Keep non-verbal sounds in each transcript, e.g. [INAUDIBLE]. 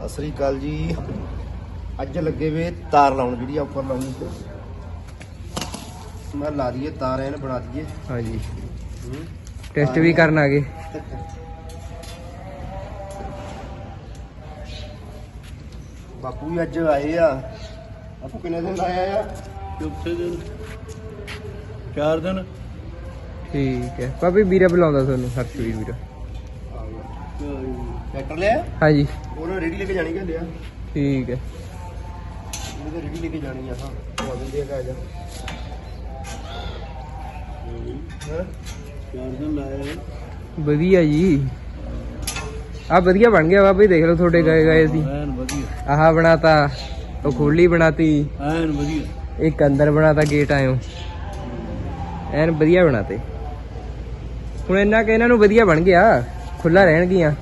ਸਤਿ ਸ੍ਰੀ ਅਕਾਲ ਜੀ। ਅੱਜ ਲੱਗੇ ਵੇ ਤਾਰ ਲਾਉਣ ਜਿਹੜੀ ਆ ਉੱਪਰ ਲਾਉਣੀ। ਤੇ ਮੈਂ ਲਾ ਦਈਏ ਤਾਰ ਐਨ ਬਣਾ ਦਈਏ। ਹਾਂਜੀ। ਟੈਸਟ ਵੀ ਕਰਨ ਆ ਗਏ। ਬਾਪੂ ਵੀ ਅੱਜ ਆਏ ਆ। ਬਾਪੂ ਕਿੰਨੇ ਦਿਨ ਲਾਇਆ ਆ? ਚੌਥੇ ਦਿਨ। ਚਾਰ ਦਿਨ। ਠੀਕ ਹੈ। ਭਾਬੀ ਵੀਰਾ ਬੁਲਾਉਂਦਾ ਤੁਹਾਨੂੰ ਹਰਸ਼ਵੀਰ ਵੀਰਾ। ਟਰੈਕਟਰ ਲਿਆ? ਹਾਂਜੀ। ਉਹਨੇ ਰੇੜੀ ਲੈ ਕੇ ਜਾਣੀ ਕਿ ਲਿਆ ਠੀਕ ਹੈ। ਉਹਨੇ ਤਾਂ ਰੇੜੀ ਲੈ ਕੇ ਜਾਣੀ ਆ ਹਾਂ। ਉਹ ਦਿੰਦੇ ਆ ਜਾ। ਹਾਂ? ਚਾਰ ਦਿਨ ਲਾਇਆ ਵਧੀਆ ਜੀ। ਆ ਵਧੀਆ ਬਣ ਗਿਆ ਬਾਬਾ ਜੀ ਦੇਖ ਲਓ ਤੁਹਾਡੇ ਗਏ ਗਏ ਸੀ। ਐਨ ਵਧੀਆ। ਆਹ ਬਣਾਤਾ ਉਹ ਖੋਲੀ ਬਣਾਤੀ। ਐਨ ਵਧੀਆ। ਇੱਕ ਅੰਦਰ ਬਣਾਤਾ ਗੇਟ ਆਇਓ। ਐਨ ਵਧੀਆ ਬਣਾਤੇ। ਹੁਣ ਇੰਨਾ ਕਿ ਇਹਨਾਂ ਨੂੰ ਵਧੀਆ ਬਣ ਗਿਆ ਖੁੱਲਾ ਰਹਿਣਗੀਆਂ।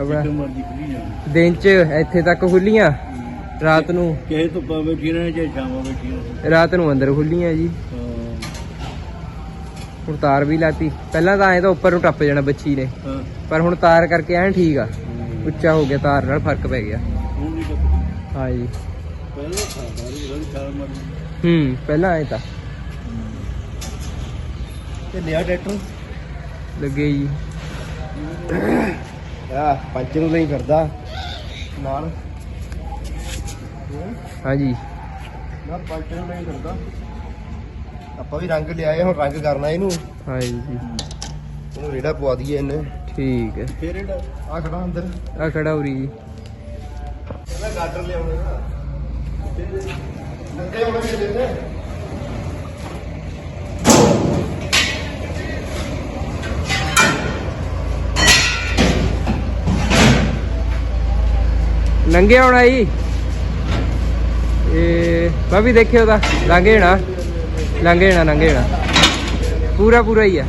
ਆਪਣਾ ਜਿੱਥੇ ਮਰਜ਼ੀ ਖੁੱਲੀ ਜਾਣੀ ਦਿਨ ਚ ਇੱਥੇ ਤੱਕ ਖੁੱਲੀਆਂ ਰਾਤ ਨੂੰ? ਕਿਸੇ ਧੁੱਪਾਂ ਬੈਠੀ ਰਹਿਣਾ ਚਾਹੇ ਛਾਵਾਂ ਬੈਠੀ ਰਹਿਣਾ। ਰਾਤ ਨੂੰ ਅੰਦਰ ਖੁੱਲੀਆਂ ਜੀ। ਹੁਣ ਤਾਰ ਵੀ ਲਾਤੀ। ਪਹਿਲਾਂ ਤਾਂ ਐ ਤਾਂ ਉੱਪਰ ਨੂੰ ਟੱਪ ਜਾਣਾ ਬੱਚੀ ਨੇ। ਹਾਂ। ਪਰ ਹੁਣ ਤਾਰ ਕਰਕੇ ਐਨ ਠੀਕ ਆ। ਉੱਚਾ ਹੋ ਗਿਆ ਤਾਰ ਨਾਲ ਫ਼ਰਕ ਪੈ ਗਿਆ। ਹੁਣ ਨਹੀਂ ਟੱਪਦੀ ਹਾਂ ਜੀ। ਪਹਿਲਾਂ ਛਾਲ ਮਾਰਨੀ ਹੂੰ ਪਹਿਲਾਂ ਐ ਤਾਂ। ਤੇ ਲਿਆ ਟਰੈਕਟਰ? ਲੱਗੇ ਜੀ। ਆ ਪੰਚ ਨੂੰ ਨਹੀਂ ਫਿਰਦਾ ਨਾਲ ਹਾਂਜੀ ਨਾ ਪੰਚ ਨੂੰ ਨਹੀਂ ਫਿਰਦਾ ਆਪਾਂ ਵੀ ਰੰਗ ਲਿਆਏ ਹੁਣ ਰੰਗ ਕਰਨਾ ਇਹਨੂੰ ਹਾਂ ਜੀ ਇਹਨੂੰ ਰੇੜਾ ਪਵਾ ਦਈਏ ਇਹਨੇ ਠੀਕ ਹੈ ਫੇਰ ਇਹਦਾ ਆ ਖੜਾ ਅੰਦਰ ਆ ਖੜਾ ਉਰੀ ਜੀ ਇਹਦਾ ਗਾਡਰ ਲਿਆਉਣਾ ਨਾ ਨੰਗੇ ਹੋਣੇ ਵੀ ਦਿੰਦੇ ਨੰਗੇ ਆਉਣਾ ਜੀ। ਇਹ ਭਾਬੀ ਦੇਖਿਓ ਤਾਂ ਲੰਘੇ ਨਾ ਲੰਘੇ ਨਾ ਲੰਘੇ ਨਾ ਪੂਰਾ ਪੂਰਾ ਹੀ ਆ।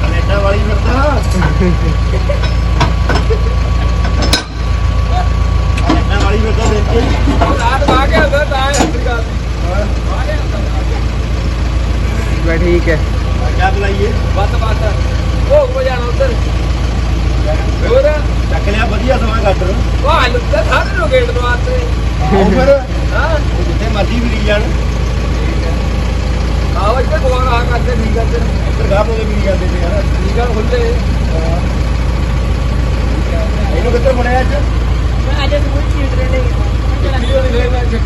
ਕੈਨੇਡਾ ਵਾਲੀ ਫਿਰਦਾ ਕੈਨੇਡਾ ਵਾਲੀ ਫਿਰਦਾ ਦੇਖ ਕੇ ਬਸ ਠੀਕ ਹੈ। ਕਿਆ ਬੁਲਾਈਏ ਉਹ ਕੋ ਜਾਣਾ ਉਧਰ। ਹੋਰ? ਚੱਕ ਲਿਆ ਵਧੀਆ ਸਮਾਂ ਗਾਡਰ ਵਾਹ ਲੁੱਟਾ ਸਾਰੇ ਨੂੰ ਗੇਟ ਦਵਾਤੇ ਉਹ ਫਿਰ। ਹਾਂ। ਉਹ ਜਿੱਥੇ ਮਰਜ਼ੀ ਵੀ ਜਾਣ। ਆਵਾਜ਼ ਤੇ ਕੋਲ ਆ ਕਰਦੇ ਠੀਕ ਕਰਦੇ ਇੱਧਰ ਗਾਹ ਨੂੰ ਵੀ ਜਾਂਦੇ ਤੇ ਯਾਰ। ਠੀਕ ਆ ਖੁੱਲੇ ਇਹਨੂੰ ਕਿੱਥੇ ਮੁੜਿਆ ਅੱਜ?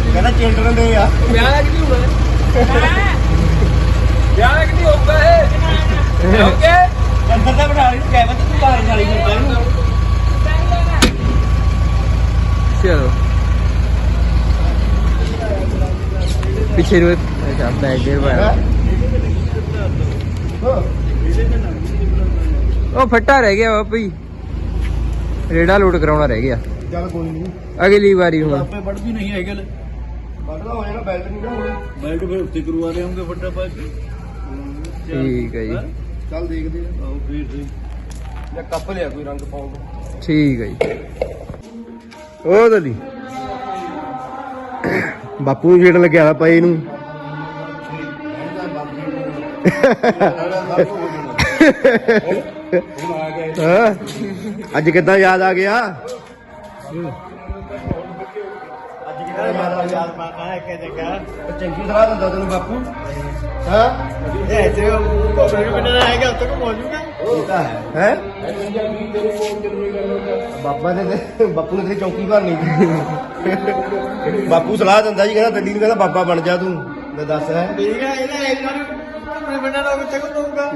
ਕਹਿੰਦਾ ਚਿਲਡਰਨ ਦੇ ਆ। ਵਿਆਹ ਕਿ ਨਹੀਂ ਹੋਣਾ। ਵਿਆਹ ਕਿ ਨਹੀਂ ਹੁੰਦਾ ਹੈ ਓਕੇ ਅੰਦਰ ਤਾਂ ਬਣਾ ਲਈ ਕੈਬਨ ਤੇ ਤੂੰ ਬਾਹਰ ਇਹਨੂੰ। ਚਲੋ। ਪਿੱਛੇ ਉਹ ਫੱਟਾ ਰਹਿ ਗਿਆ ਵਾ ਭਈ ਰੇੜਾ ਲੋਡ ਕਰਾਉਣਾ ਰਹਿ ਗਿਆ। ਚੱਲ ਕੋਈ ਨਹੀਂ। ਅਗਲੀ ਵਾਰੀ ਹੁਣ। ਆਪੇ ਵੜਦੀ ਨਹੀਂ ਹੈਗਲ ਵੱਢਦਾ ਹੋ ਜਾਣਾ ਬੈਲਟ ਨਹੀਂ ਨਾ ਹੋਣੀ। ਬੈਲਟ ਫਿਰ ਉੱਤੇ ਕਰਵਾ ਲਿਆਉਂਗੇ ਵੱਡਾ ਪਾ ਕੇ। ਠੀਕ ਹੈ ਜੀ। ਚੱਲ ਦੇਖਦੇ ਆ। ਆਓ ਫੇਰ ਸਹੀ ਜਾਂ ਕੱਪ ਲਿਆ ਕੋਈ ਰੰਗ ਪਾਉਣ ਠੀਕ ਹੈ ਜੀ। ਉਹ ਦਲੀ ਬਾਪੂ ਨੂੰ ਛੇੜ ਲੱਗਿਆ ਨਾ ਪਏ ਨੂੰ। ਹਾਂ? ਅੱਜ ਕਿੱਦਾਂ ਯਾਦ ਆ ਗਿਆ? ਅੱਜ ਕਿੱਦਾਂ ਯਾਦ ਆ ਗਿਆ? ਚੰਗੀ ਸਲਾਹ ਦਿੰਦਾ ਤੈਨੂੰ ਬਾਪੂ। ਹੈ? ਬਾਬਾ ਨੇ ਤੇ- ਬਾਪੂ ਨੇ ਚੌਕੀ ਭਰਨੀ। ਬਾਪੂ ਸਲਾਹ ਦਿੰਦਾ ਜੀ ਕਹਿੰਦਾ ਦਿੱਲੀ ਨੂੰ ਕਹਿੰਦਾ ਬਾਬਾ ਬਣ ਜਾ ਤੂੰ। ਲੈ ਦੱਸ ਹੈ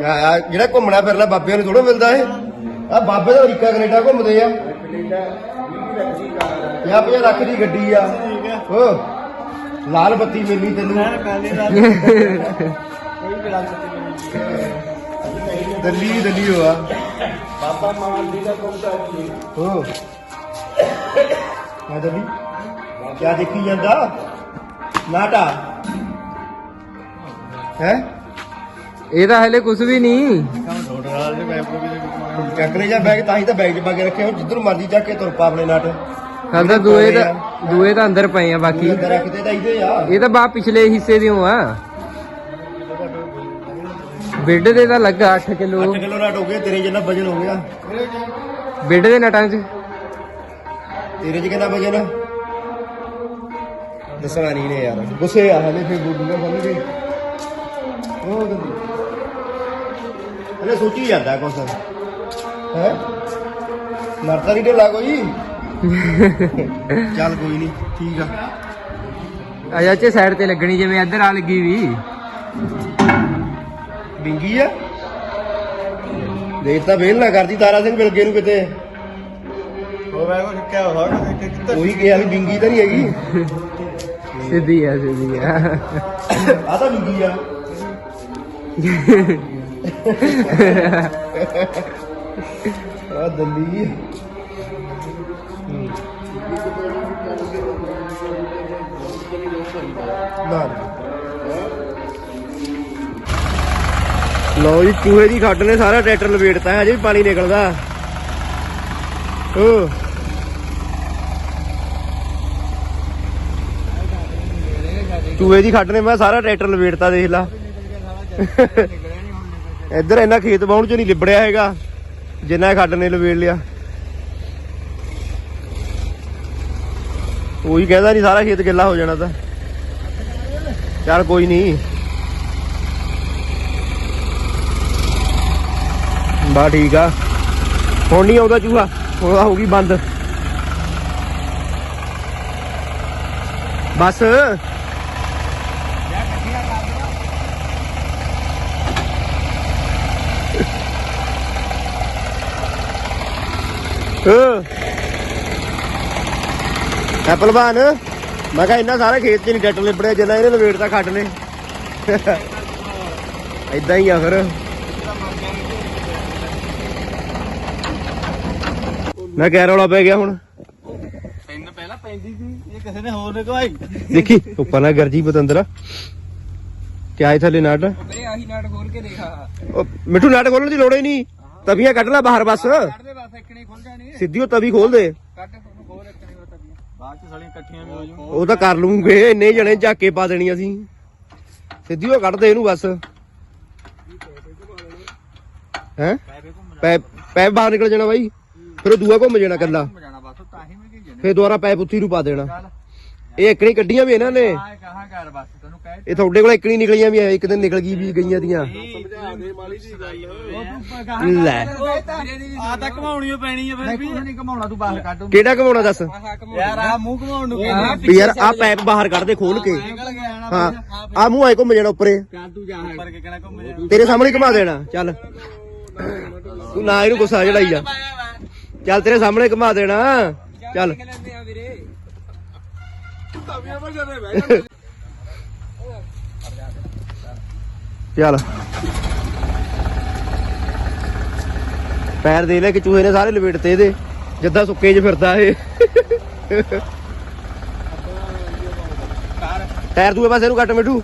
ਆ- ਆ ਜਿਹੜਾ ਘੁੰਮਣਾ ਫਿਰਨਾ ਬਾਬਿਆਂ ਨੂੰ ਥੋੜਾ ਮਿਲਦਾ ਇਹ। ਆ ਬਾਬੇ ਦਾ ਅਮਰੀਕਾ ਕੈਨੇਡਾ ਘੁੰਮਦੇ ਆ। ਪੰਜਾਹ ਪੰਜਾਹ ਲੱਖ ਦੀ ਗੱਡੀ ਆ। ਹੋ। ਲਾਲ ਬੱਤੀ ਮਿਲਣੀ ਤੈਨੂੰ। ਮੈਂ ਪਹਿਲੇ ਦਾ ਕੋਈ ਵੀ ਲੱਗ ਸਕਦੀ ਨਹੀਂ ਦਿੱਲੀ ਦਿੱਲੀ ਹੋਆ। ਬਾਬਾ ਮਾਨ ਜੀ ਦਾ ਕੰਮ ਕਰਦੀ ਹੋ। ਮੈਂ ਦਿੱਲੀ। ਕਿਆ ਦੇਖੀ ਜਾਂਦਾ? ਨਾਟਾ ਹੈ? ਇਹ ਤਾਂ ਹਲੇ ਕੁਝ ਵੀ ਨਹੀਂ। ਕੰਮ ਥੋੜਾ ਨਾਲ ਦੇ ਬੈਗ ਕੋ ਵੀ ਦੇ ਚੱਕ ਲੈ ਜਾ ਬੈਗ ਤਾਂ ਹੀ ਤਾਂ ਬੈਗ 'ਚ ਪਾ ਕੇ ਰੱਖਿਆ। ਜਿੱਧਰ ਮਰਜ਼ੀ ਚੱਕ ਕੇ ਤੁਰ ਪਾ ਆਪਣੇ ਨਟ ਤਾਂ ਦੂਏ ਦਾ ਦੂਏ ਤਾਂ ਅੰਦਰ ਪਏ ਆ ਬਾਕੀ। ਅੰਦਰ ਰੱਖਦੇ ਤਾਂ ਇਹਦੇ ਆ। ਇਹ ਤਾਂ ਬਾ ਪਿਛਲੇ ਹਿੱਸੇ ਦੇ ਆ। ਬਿੱਡ ਦੇ ਤਾਂ ਲੱਗਾ 8 ਕਿਲੋ। 8 ਕਿਲੋ ਨਾਟ ਹੋ ਗਏ ਤੇਰੇ ਜਿੰਨਾ ਵਜਨ ਹੋ ਗਿਆ। ਬਿੱਡ ਦੇ ਨਟਾਂ 'ਚ। ਤੇਰੇ 'ਚ ਕਿੰਨਾ ਵਜਨ? ਦੱਸਣਾ ਨਹੀਂ ਨੇ ਯਾਰ। ਗੁੱਸੇ ਆ ਹਲੇ ਫੇਰ ਗੁੱਡੂ ਨਾ ਬੰਨ ਗਏ ਉਹ ਗੰਦੀ ਹਲੇ ਸੋਚੀ ਜਾਂਦਾ ਕੁਛ। ਹੈ? ਮਰਦਾ ਨਹੀਂ ਢਿੱਲਾ ਕੋਈ? ਚੱਲ ਕੋਈ ਨਹੀਂ ਠੀਕ ਆ। ਅਜਾ ਚ ਸਾਈਡ ਤੇ ਲੱਗਣੀ ਜਿਵੇਂ ਇੱਧਰ ਆ ਲੱਗੀ ਵੀ। ਬਿੰਗੀ ਆ? ਦੇਖ ਤਾਂ ਵੇਲ ਨਾ ਕਰਦੀ ਤਾਰਾ ਸਿੰਘ ਮਿਲ ਗਏ ਨੂੰ ਕਿਤੇ। ਉਹ ਮੈਂ ਕੋ ਕਿਹਾ ਹੋਇਆ ਕਿ ਕਿੱਥੇ ਉਹੀ ਕਿਹਾ ਵੀ ਬਿੰਗੀ ਤਾਂ ਨਹੀਂ ਹੈਗੀ। ਸਿੱਧੀ ਆ ਸਿੱਧੀ ਆ। ਆ ਤਾਂ ਬਿੰਗੀ ਆ। [LAUGHS] ਆ ਦੱਲੀ। ਨਾ ਲੋ ਜੀ, ਚੂਹੇ ਦੀ ਖੱਡ ਨੇ ਸਾਰਾ ਟਰੈਕਟਰ ਲਪੇਟਤਾ ਹੈ ਅਜੇ ਵੀ ਪਾਣੀ ਨਿਕਲਦਾ। ਓ ਚੂਹੇ ਦੀ ਖੱਡ ਨੇ ਮੈਂ ਸਾਰਾ ਟਰੈਕਟਰ ਲਵੇੜਤਾ ਦੇਖ ਲਾ। ਇੱਧਰ ਇੰਨਾ ਖੇਤ ਬਾਉਣ ਚ ਨਹੀਂ ਲਿਬੜਿਆ ਹੈਗਾ, ਜਿੰਨਾ ਖੱਡ ਨੇ ਲਵੇੜ ਲਿਆ। ਉਹੀ ਕਹਿੰਦਾ ਨਹੀਂ, ਸਾਰਾ ਖੇਤ ਗਿੱਲਾ ਹੋ ਜਾਣਾ ਤਾਂ। ਚੱਲ ਕੋਈ ਨਹੀਂ ਬਾ ਠੀਕ ਆ। ਹੁਣ ਨਹੀਂ ਆਉਂਦਾ ਚੂਹਾ ਉਹਦਾ ਹੋ ਗਈ ਬੰਦ। ਬਸ। ਐਪਲ ਬਾਨ ਮੈਂ ਕਿਹਾ ਇੰਨਾ ਸਾਰਾ ਖੇਤ ਚ ਨਹੀਂ ਟੱਟ ਲਿਬੜਿਆ ਜਿੰਨਾ ਇਹਨੇ ਲਵੇੜ ਤਾਂ ਖੱਟ ਨੇ। ਇਦਾਂ ਹੀ ਆ ਫਿਰ। ਮੈਂ ਕਹਿ ਰੌਲਾ ਪੈ ਗਿਆ ਹੁਣ। ਤੈਨੂੰ ਪਹਿਲਾਂ ਪੈਂਦੀ ਸੀ ਇਹ ਕਿਸੇ ਨੇ ਹੋਰ ਨੇ ਕਵਾਈ ਦੇਖੀ ਉੱਪਰ ਨਾ ਗਰਜੀ ਪਤੰਦਰਾ। ਕਿਆ ਹੈ ਥੱਲੇ ਨਾਟ? ਵੀਰੇ ਆਹੀ ਨਾਟ ਖੋਲ ਕੇ ਦੇਖਾ ਉਹ ਮਿੱਠੂ ਨਾਟ ਖੋਲਣ ਦੀ ਲੋੜ ਹੀ ਨਹੀਂ। ਤਵੀਆਂ ਕੱਢ ਲੈ ਬਾਹਰ ਬਸ। ਕੱਢ ਦੇ ਬਸ ਇੱਕਣੇ ਖੁੱਲ ਜਾਣੀ। ਸਿੱਧੀ ਉਹ ਤਵੀ ਖੋਲ ਦੇ। ਕੱਢ ਹੋਰ ਇੱਕਣੇ ਬਤਾ ਵੀ ਬਾਅਦ ਚ ਸਾਲੀਆਂ ਇਕੱਠੀਆਂ ਵੀ ਹੋ ਜੂ ਉਹ ਤਾਂ ਕਰ ਲੂੰਗੇ ਇੰਨੇ ਜਣੇ ਝਾਕੇ ਪਾ ਦੇਣੀ ਅਸੀਂ ਸਿੱਧੀ ਉਹ ਕੱਢ ਦੇ ਇਹਨੂੰ ਬਸ। ਹੈ? ਪੈਪ ਪੈਪ ਬਾਹਰ ਨਿਕਲ ਜਾਣਾ ਬਾਈ। ਫਿਰ ਉਹ ਦੂਆ ਘੁੰਮ ਜਾਣਾ ਕੱਲਾ ਜਾਣਾ ਬਸ ਤਾਂ ਹੀ ਮੈਂ ਕੀ ਜਣੇ ਫਿਰ ਦੁਬਾਰਾ ਪੈਪ ਉੱਥੀ ਨੂੰ ਪਾ ਦੇਣਾ। ਇਹ ਇੱਕਣੀ ਕੱਢੀਆਂ ਵੀ ਇਹਨਾਂ ਨੇ। ਆਏ ਕਹਾਂ ਕਰ ਬਸ ਤੈਨੂੰ ਕਹਿ ਇਹ ਤੁਹਾਡੇ ਕੋਲ ਇੱਕਣੀ ਨਿਕਲੀਆਂ ਵੀ ਆ ਇੱਕ ਦਿਨ ਨਿਕਲ ਗਈ ਵੀ ਗਈਆਂ ਦੀਆਂ। ਸਮਝਾ ਦੇ ਮਾਲੀ ਦੀ ਗੱਲ। ਲੈ। ਆ ਤਾਂ ਘਮਾਉਣੀ ਓ ਪੈਣੀ ਆ ਫਿਰ ਵੀ। ਨਹੀਂ ਘਮਾਉਣਾ ਤੂੰ ਬਾਹਰ ਕੱਢ। ਕਿਹੜਾ ਘਮਾਉਣਾ ਦੱਸ? ਯਾਰ ਆ ਮੂੰਹ ਘਮਾਉਣ ਨੂੰ ਵੀ ਯਾਰ ਆ ਪੈਪ ਬਾਹਰ ਕੱਢ ਦੇ ਖੋਲ ਕੇ। ਹਾਂ। ਆ ਮੂੰਹ ਆਏ ਘੁੰਮ ਜਾਣਾ ਉੱਪਰੇ। ਤੂੰ ਜਾ ਉੱਪਰ ਕੇ ਕਿਹੜਾ ਘੁੰਮ ਜਾ। ਤੇਰੇ ਸਾਹਮਣੇ ਘੁਮਾ ਦੇਣਾ ਚੱਲ। ਤੂੰ ਨਾ ਇਹਨੂੰ ਗੁੱਸਾ ਚੜਾਈ ਜਾ। ਚੱਲ ਤੇਰੇ ਸਾਹਮਣੇ ਘੁਮਾ ਦੇਣਾ। ਚੱਲ। ਲੈਂਦੇ ਆ ਵੀਰੇ ਚੱਲ। ਪੈਰ ਦੇ ਲੈ ਕਿ ਚੂਹੇ ਨੇ ਸਾਰੇ ਲਪੇਟਤੇ ਇਹਦੇ, ਜਿੱਦਾਂ ਸੁੱਕੇ 'ਚ ਫਿਰਦਾ ਇਹ। ਟਾਇਰ ਦੂਏ ਪਾਸੇ ਨੂੰ ਕੱਟ ਮਿੱਠੂ।